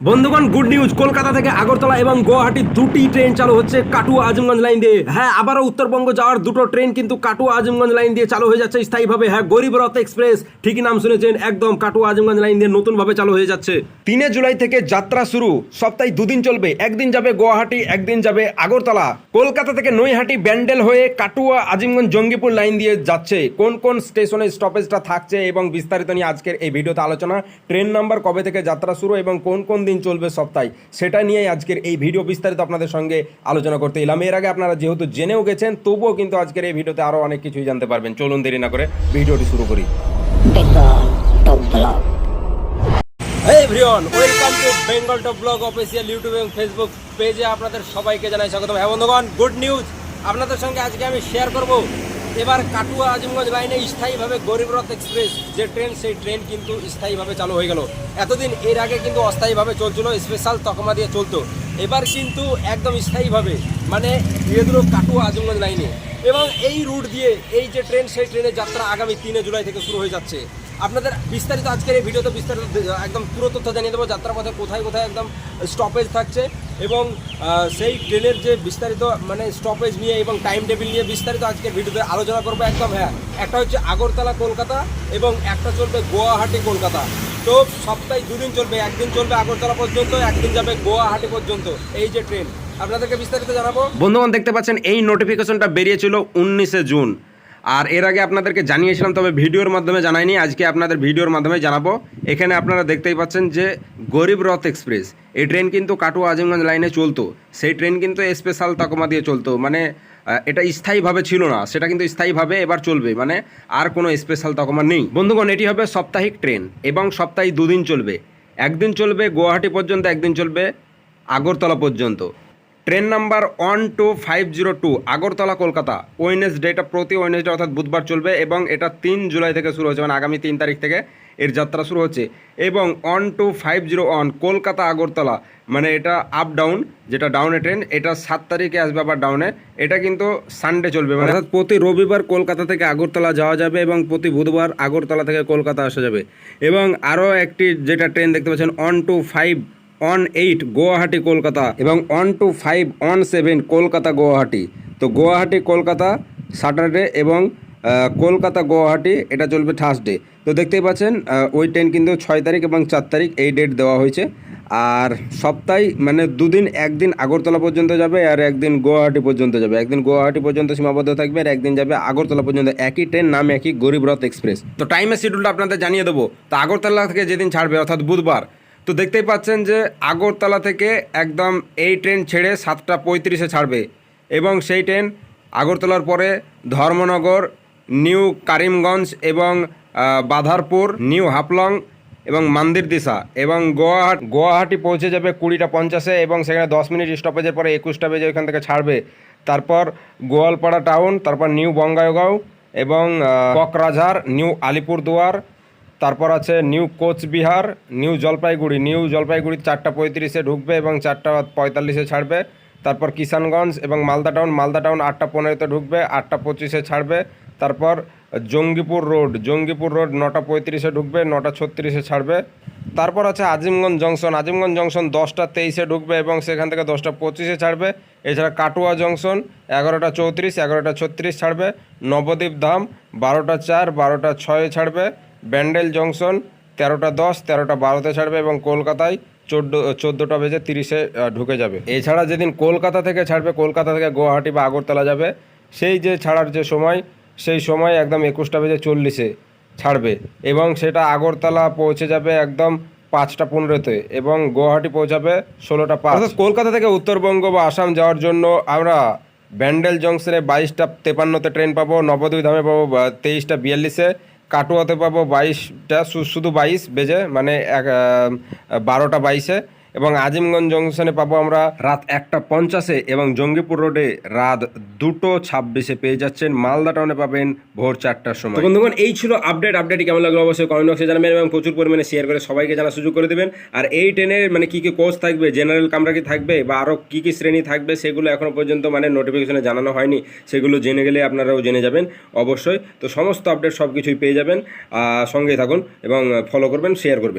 বন্ধুগণ good news Kolkata থেকে আগরতলা এবং গুয়াহাটি দুটি ট্রেন চালু হচ্ছে কাটুয়া আজমগঞ্জ লাইন দিয়ে। হ্যাঁ আবারও উত্তরবঙ্গ যাওয়ার দুটো ট্রেন কিন্তু কাটুয়া আজমগঞ্জ লাইন দিয়ে চালু হয়ে যাচ্ছে স্থায়ীভাবে। হ্যাঁ গরিব রথ এক্সপ্রেস ঠিকই নাম শুনেছেন, একদম কাটুয়া আজমগঞ্জ লাইন দিয়ে নতুনভাবে চালু হয়ে যাচ্ছে। তিনে জুলাই থেকে যাত্রা শুরু, সপ্তাহে দুদিন চলবে। একদিন যাবে গুয়াহাটি, একদিন যাবে আগরতলা। কলকাতা থেকে নৈহাটি ব্যান্ডেল হয়ে কাটুয়া আজিমগঞ্জ জঙ্গিপুর লাইন দিয়ে যাচ্ছে। কোন কোন স্টেশনে স্টপেজটা থাকছে এবং বিস্তারিত নিয়ে আজকের এই ভিডিওতে আলোচনা ট্রেন নাম্বার কবে থেকে যাত্রা শুরু এবং কোন কোন দিন চলবে সপ্তাহে। সেটা নিয়েই আজকের এই ভিডিও বিস্তারিত আপনাদের সঙ্গে আলোচনা করতে এলাম। এর আগে আপনারা যেহেতু জেনেও গেছেন, তবুও কিন্তু আজকের এই ভিডিওতে আরও অনেক কিছুই জানতে পারবেন। চলুন দেরি না করে ভিডিওটি শুরু করি। আপনাদের সবাইকে জানাই স্বাগত হ্যাঁ বন্ধুগণ গুড নিউজ আপনাদের সঙ্গে আজকে আমি শেয়ার করব এবার কাটুয়া আজিমগঞ্জ লাইনে স্থায়ীভাবে গরিবরথ এক্সপ্রেস, যে ট্রেন, সেই ট্রেন কিন্তু স্থায়ীভাবে চালু হয়ে গেল। এতদিন এর আগে কিন্তু অস্থায়ীভাবে চলছিল স্পেশাল তকমা দিয়ে চলতো। এবার কিন্তু একদম স্থায়ীভাবে মানে এগুলো কাটুয়া আজিমগঞ্জ লাইনে। এবং এই রুট দিয়ে এই যে ট্রেন, সেই ট্রেনের যাত্রা আগামী তিনে জুলাই থেকে শুরু হয়ে যাচ্ছে। আপনাদের বিস্তারিত আজকের এই ভিডিওতে বিস্তারিত, একদম পুরো তথ্য জানিয়ে দেবো, যাত্রাপথে কোথায় কোথায় একদম স্টপেজ থাকছে এবং সেই ট্রেনের যে বিস্তারিত মানে স্টপেজ নিয়ে এবং টাইম টেবিল নিয়ে বিস্তারিত আজকের ভিডিওতে আলোচনা করব একদম হ্যাঁ। একটা হচ্ছে আগরতলা কলকাতা এবং একটা চলবে গুয়াহাটি কলকাতা। তো সপ্তাহে দুদিন চলবে, একদিন চলবে আগরতলা পর্যন্ত, একদিন যাবে গুয়াহাটি পর্যন্ত, এই যে ট্রেন আপনাদেরকে বিস্তারিত জানাব। বন্ধুগণ, দেখতে পাচ্ছেন, এই নোটিফিকেশনটা বেরিয়েছিল উনিশে জুন আর এর আগে আপনাদেরকে জানিয়েছিলাম, তবে ভিডিওর মাধ্যমে জানাইনি, আজকে আপনাদের ভিডিওর মাধ্যমে জানাব। এখানে আপনারা দেখতেই পাচ্ছেন যে গরিব রথ এক্সপ্রেস, এই ট্রেন কিন্তু কাটুয়া আজিমগঞ্জ লাইনে চলতো। সেই ট্রেন কিন্তু স্পেশাল তাকমা দিয়ে চলতো। মানে এটা স্থায়ীভাবে ছিল না, সেটা কিন্তু স্থায়ীভাবে এবার চলবে। মানে আর কোনো স্পেশাল তকমা নেই। বন্ধুগণ, এটি হবে সাপ্তাহিক ট্রেন এবং সপ্তাহে দুদিন চলবে। একদিন চলবে গুয়াহাটি পর্যন্ত, একদিন চলবে আগরতলা পর্যন্ত। Train number one two five zero two, Agartala, Kolkata. Wednesday এটা প্রতি ওয়েনেসডে অর্থাৎ বুধবার চলবে এবং এটা তিন জুলাই থেকে শুরু হচ্ছে মানে আগামী তিন তারিখ থেকে এর যাত্রা শুরু হচ্ছে। এবং one two five zero one, Kolkata, Agartala মানে এটা আপ ডাউন যেটা ডাউনে ট্রেন এটা সাত তারিখে আসবে আবার ডাউনে এটা কিন্তু সানডে চলবে মানে অর্থাৎ প্রতি রবিবার কলকাতা থেকে আগরতলা যাওয়া যাবে এবং প্রতি বুধবার আগরতলা থেকে কলকাতা আসা যাবে। এবং আরও একটি যেটা ট্রেন দেখতে পাচ্ছেন, one two five on eight Guwahati, Kolkata এবং one two five, on seven Kolkata, Guwahati. তো গুয়াহাটি, কলকাতা, স্যাটারডে এবং কলকাতা, গুয়াহাটি, এটা চলবে থার্সডে। তো দেখতেই পাচ্ছেন ওই ট্রেন কিন্তু ছয় তারিখ এবং চার তারিখ এই ডেট দেওয়া হয়েছে। আর সপ্তাহে মানে দুদিন, একদিন আগরতলা পর্যন্ত যাবে আর একদিন গুয়াহাটি পর্যন্ত যাবে। একদিন গুয়াহাটি পর্যন্ত সীমাবদ্ধ থাকবে আর একদিন যাবে আগরতলা পর্যন্ত। একই ট্রেন, নাম একই গরিব রথ এক্সপ্রেস। তো টাইমের শিডিউলটা আপনাদের জানিয়ে দেবো। তো আগরতলা থেকে যেদিন ছাড়বে, অর্থাৎ বুধবার তো দেখতেই পাচ্ছেন যে আগরতলা থেকে একদম এই ট্রেন ছেড়ে সাতটা পঁয়ত্রিশে ছাড়বে এবং সেই ট্রেন আগরতলার পরে ধর্মনগর নিউ কারিমগঞ্জ এবং বাধারপুর নিউ হাফলং এবং মান্দির দিশা এবং গুয়াহাটি গুয়াহাটি পৌঁছে যাবে কুড়িটা পঞ্চাশে এবং সেখানে দশ মিনিট স্টপেজের পরে একুশটা বেজে ওইখান থেকে ছাড়বে। তারপর গোয়ালপাড়া টাউন তারপর নিউ বঙ্গাইগাঁও এবং আহ, ককরাঝাড় নিউ আলিপুরদুয়ার তারপর আছে new Coochbehar, new Jalpaiguri. New Jalpaiguri চারটা পঁয়ত্রিশে ঢুকবে এবং চারটা পঁয়তাল্লিশে ছাড়বে। তারপর কিষানগঞ্জ এবং মালদা টাউন মালদা টাউন আটটা পনেরোতে ঢুকবে, আটটা পঁচিশে ছাড়বে। তারপর জঙ্গিপুর রোড জঙ্গিপুর রোড নটা পঁয়ত্রিশে ঢুকবে, নটা ছত্রিশে ছাড়বে। তারপর আছে আজিমগঞ্জ জংশন আজিমগঞ্জ জংশন দশটা তেইশে ঢুকবে এবং সেখান থেকে দশটা পঁচিশে ছাড়বে। এছাড়া কাটুয়া জংশন এগারোটা চৌত্রিশ, এগারোটা ছত্রিশ ছাড়বে। নবদ্বীপ ধাম বারোটা চার, বারোটা ছয়ে ছাড়বে। ব্যান্ডেল জংশন, তেরোটা দশ, তেরোটা বারোতে ছাড়বে এবং কলকাতায় চোদ্দ, চোদ্দোটা বেজে তিরিশে ঢুকে যাবে। এছাড়া যেদিন কলকাতা থেকে ছাড়বে, কলকাতা থেকে গুয়াহাটি বা আগরতলা যাবে, সেই যে ছাড়ার যে সময়, সেই সময় একদম একুশটা বেজে চল্লিশে ছাড়বে এবং সেটা আগরতলা পৌঁছে যাবে একদম পাঁচটা পনেরোতে এবং গুয়াহাটি পৌঁছাবে ষোলোটা পাঁচ। কলকাতা থেকে উত্তরবঙ্গ বা আসাম যাওয়ার জন্য আমরা ব্যান্ডেল জংশনে বাইশটা তেপান্নতে ট্রেন পাবো, নবদ্বীপ ধামে পাবো তেইশটা বিয়াল্লিশে কাটুয়াতে পাবো বাইশটা শুধু বাইশ বেজে মানে এক বারোটা বাইশে। এবং আজিমগঞ্জ জংশনে পাবো আমরা রাত একটা পঞ্চাশে এবং জঙ্গিপুর রোডে রাত দুটো ছাব্বিশে পেয়ে যাচ্ছেন মালদা টাউনে পাবেন ভোর চারটার সময়। বন্ধুগণ এই ছিল আপডেট আপডেট কেমন লাগল অবশ্যই কমেন্ট বক্সে জানাবেন এবং প্রচুর পরিমাণে শেয়ার করে সবাইকে জানার সুযোগ করে দেবেন। আর এই ট্রেনের মানে কী কী কোর্স থাকবে জেনারেল কামরা কি থাকবে বা আরও কী কী শ্রেণি থাকবে সেগুলো এখনও পর্যন্ত মানে নোটিফিকেশনে জানানো হয়নি। সেগুলো জেনে গেলে আপনারাও জেনে যাবেন অবশ্যই। তো সমস্ত আপডেট সব কিছুই পেয়ে যাবেন। সঙ্গেই থাকুন এবং ফলো করবেন শেয়ার করবেন।